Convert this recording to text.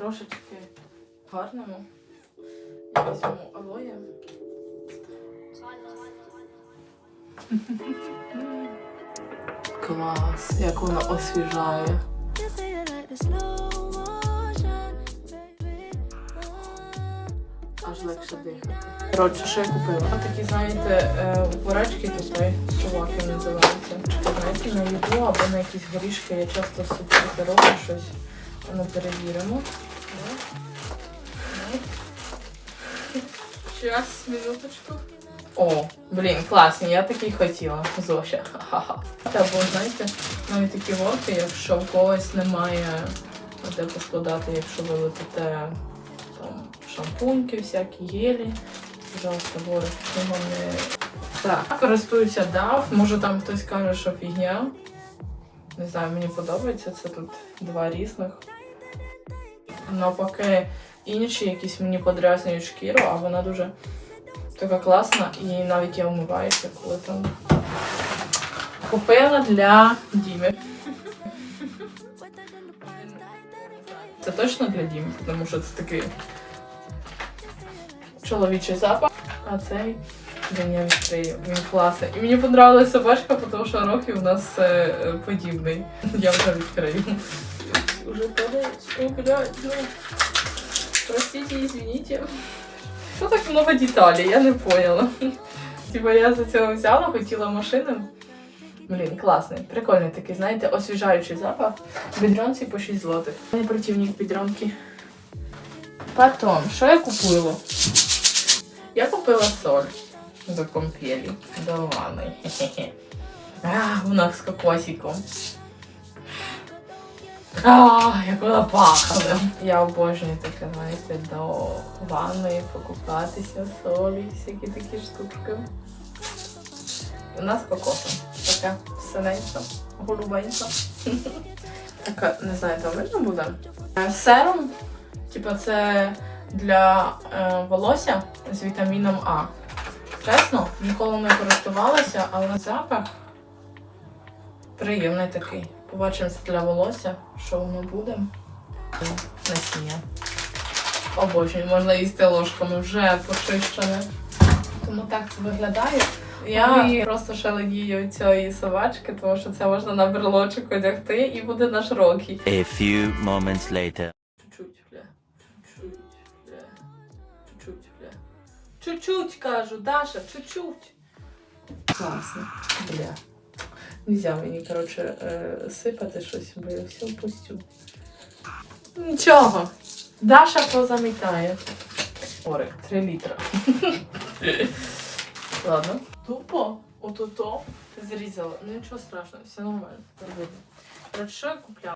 трошечки гарному. Я візьму алоє. Клас, як воно освіжає. Аж легше дихати. Коротше, що я купила? Такі, знаєте, е, бурачки такої, чуваки називаються. Знаєте, на їду або на якісь горішки я часто супер роблю щось. Ну, перевіримо. Зараз, минуточку. О, блін, класні, я такий хотіла. Зося. Ха-ха. Або, знаєте, навіть такі вовки, якщо в когось немає де поскладати, якщо ви летите там шампуньки, всякі гелі. Пожалуйста, чому не. Так, користуюся DAF. Може там хтось каже, що фігня. Не знаю, мені подобається. Це тут два різних. Навпаки, інші якісь мені подрязнюють шкіру, а вона дуже така класна і навіть я вмиваюся, коли там. Купила для Діми. Це точно для Діми, тому що це такий чоловічий запах. А цей він я відкрию. Він класний. І мені подобалася собачка, тому що роки у нас е, е, подібний. Я вже відкрию. Уже падает. О, блядь, ну. Простите, извините. Що так много деталей, я не поняла. Типа я за цього взяла, хотіла машину. Блін, класний, прикольний такий, знаєте, освіжаючий запах. Бідронці по 6 злотих. Не противник бідронки. Потом, що я купила? Я купила соль до ванни. Хе-хе-хе. У нас з кокосиком. А, як вона пахне. Я обожнюю таке, знаєте, до ванної покупатися, солі, всякі такі штучки. У нас кокосом. Така синенька, голубенька. Така, не знаю, там видно буде. Е, Серум, типа це для е, волосся з вітаміном А. Чесно, ніколи не користувалася, але запах приємний такий. Побачимо це для волосся, що воно буде. Насіння. Обожнюю, можна їсти ложками вже почищене. Тому так це виглядає. Я просто шаленію цієї собачки, тому що це можна на брелочок одягти і буде наш рокі. A few moments later. Чуть-чуть, кажу, Даша, чуть-чуть. Класно, бля. Нельзя мені, коротше, е, сипати щось, бо я все впустю. Нічого. Даша позамітає. Орик, 3 літра. Ладно. Тупо, ото-то зрізала. Ну нічого страшного, все нормально. Коротше, що я купляла?